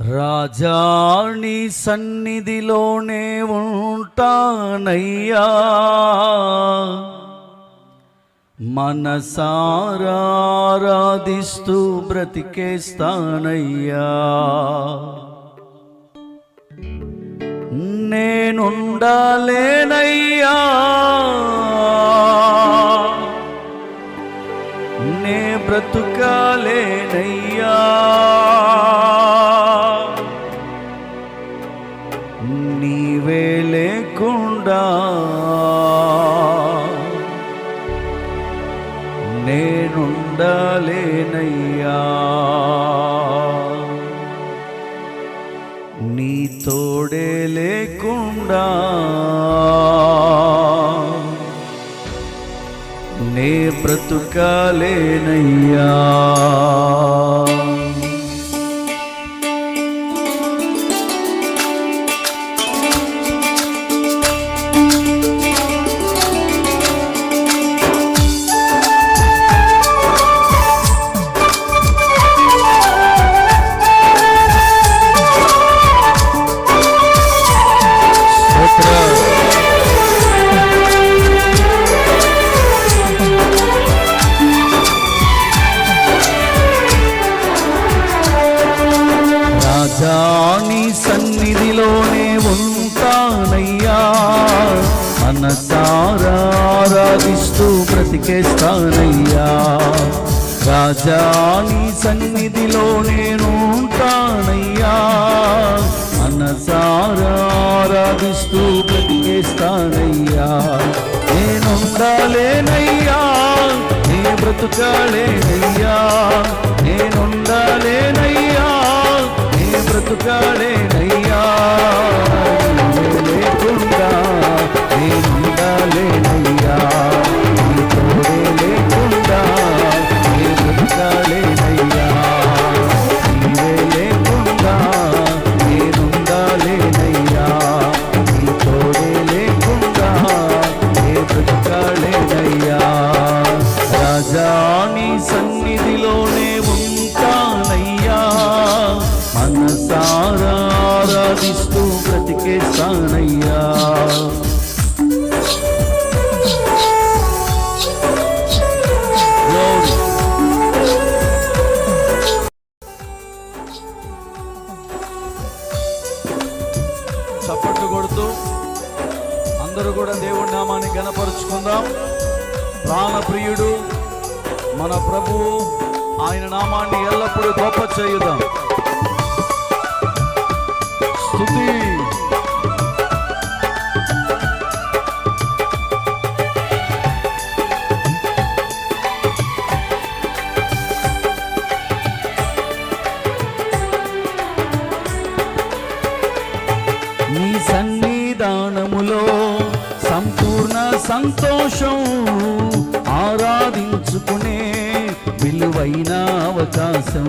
రాజా నీ సన్నిధిలోనే ఉంటానయ్యా. మనసారాధిస్తూ బ్రతికేస్తానయ్యా. నేనుండాలేనయ్యా. నే బ్రతుకాలేనయ్యా. నేనుండాలేనయ్యా. నీ తోడే లేకుండా నే బ్రతుకాలేనయ్యా. మనసారాధిస్తూ బ్రతికేస్తానయ్యా రాజాని సన్నిధిలో నేను ఉంటానయ్యా. మనసారాధిస్తూ బ్రతికేస్తానయ్యా నేనుండాలేనయ్యా నీ బ్రతుకాలేనయ్యా. నేనుండాలేనయ్యా నీ బ్రతుకాలేనయ్యా. మనసారాధిస్తూ బ్రతికేస్తానయ్యా. చప్పట్లు కొడుతూ అందరూ కూడా దేవుడి నామాన్ని గణపరుచుకుందాం ప్రాణప్రియుడు మన ప్రభువు ఆయన నామాన్ని ఎల్లప్పుడూ గొప్ప చేయుదాం. స్తుతి నీ సన్నిధానములో సంపూర్ణ సంతోషం ఆరాధించుకునే విలువైన అవకాశం.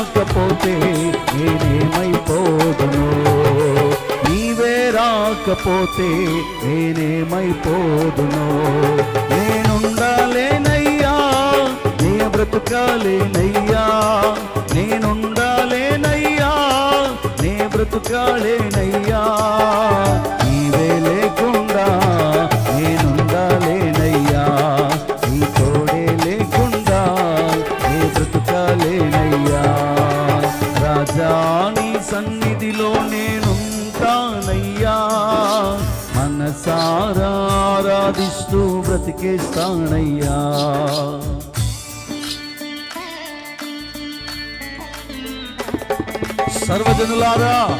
రాకపోతే నేనేమైపోదును? నీవే రాకపోతే నేనేమైపోదును? నేనుండాలేనయ్యా నే బ్రతుకాలేనయ్యా. నేనుండాలేనయ్యా నే బ్రతుకాలేనయ్యా. మనసారాధిస్తూ బ్రతికేస్తానయ్యా. సర్వజనులారా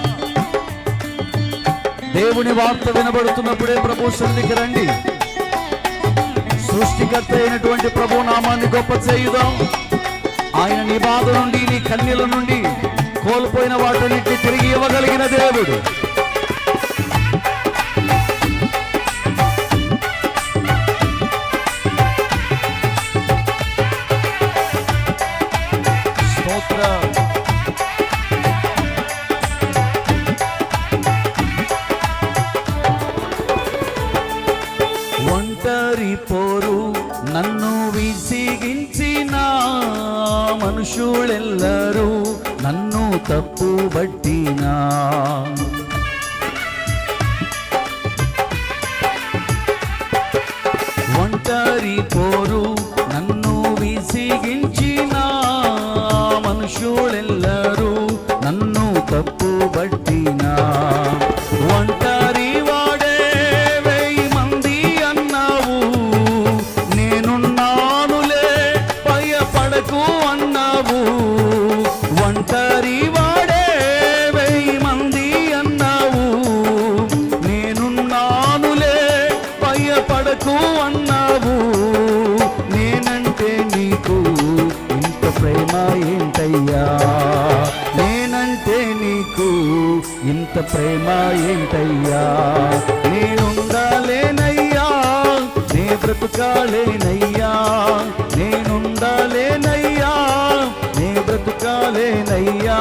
దేవుని వార్త వినబడుతున్నప్పుడే ప్రభు సన్నిధికి రండి. సృష్టికర్త అయినటువంటి ప్రభు నామాన్ని గొప్ప చేయుదాం. ఆయన నీ బాధ నుండి నీ కన్నీల నుండి కోల్పోయిన వాటన్నిటి తిరిగి ఇవ్వగలిగిన దేవుడు. స్తోత్రం ఒంటరి పోరు నన్ను విసిగించిన మనుషులెల్లరూ నన్ను తప్పు బట్టినా ఏంటయ్యా నేనుండాలేనయ్యా. నే బ్రతుకాలేనయ్యా. నేనుండాలేనయ్యా. నే బ్రతుకాలేనయ్యా.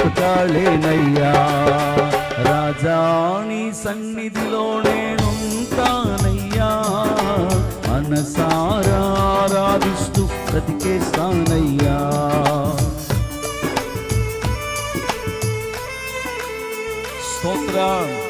నే బ్రతుకాలేనయ్యా రాజాని సన్నిధిలో నేనుంటానయ్యా. మనసారాధిస్తూ బ్రతికేస్తానయ్యా. స్తోత్రం.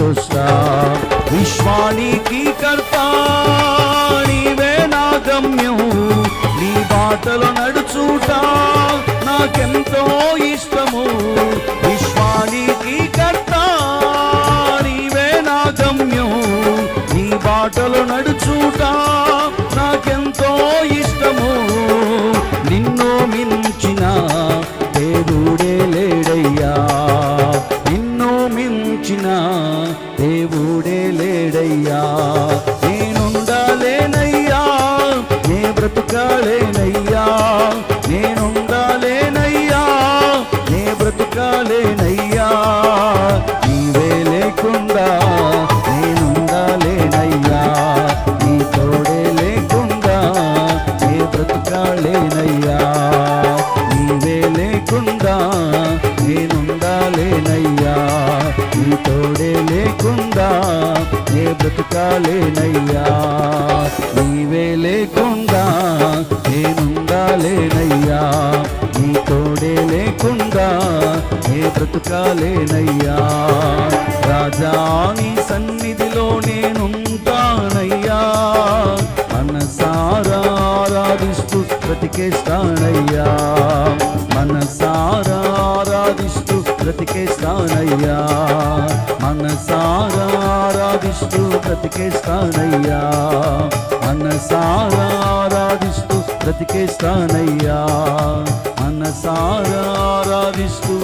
చూస్తా. విశ్వానికి కర్త నీవే నా గమ్యం నీ బాటలో నడుచుట నాకెంతో ఇష్టము. విశ్వానికి కర్త నీవే నా గమ్యం నీ బాటలో నడుచుట లేనయ్యా. నీవే లేకుండా నేనుండాలేనయ్యా నీ తోడే లేకుండా నే బ్రతుకాలేనయ్యా రాజా నీ సన్నిధిలో నేనుంటానయ్యా. మనసారా ఆరాధిస్తూ బ్రతికేస్తానయ్యా. మనసారా ఆరాధిస్తూ బ్రతికేస్తానయ్యా. మనసారా ఆరాధిస్తూ బ్రతికేస్తానయ్యా. మనసారా ఆరాధిస్తూ బ్రతికేస్తానయ్యా. మనసారా ఆరాధిస్తూ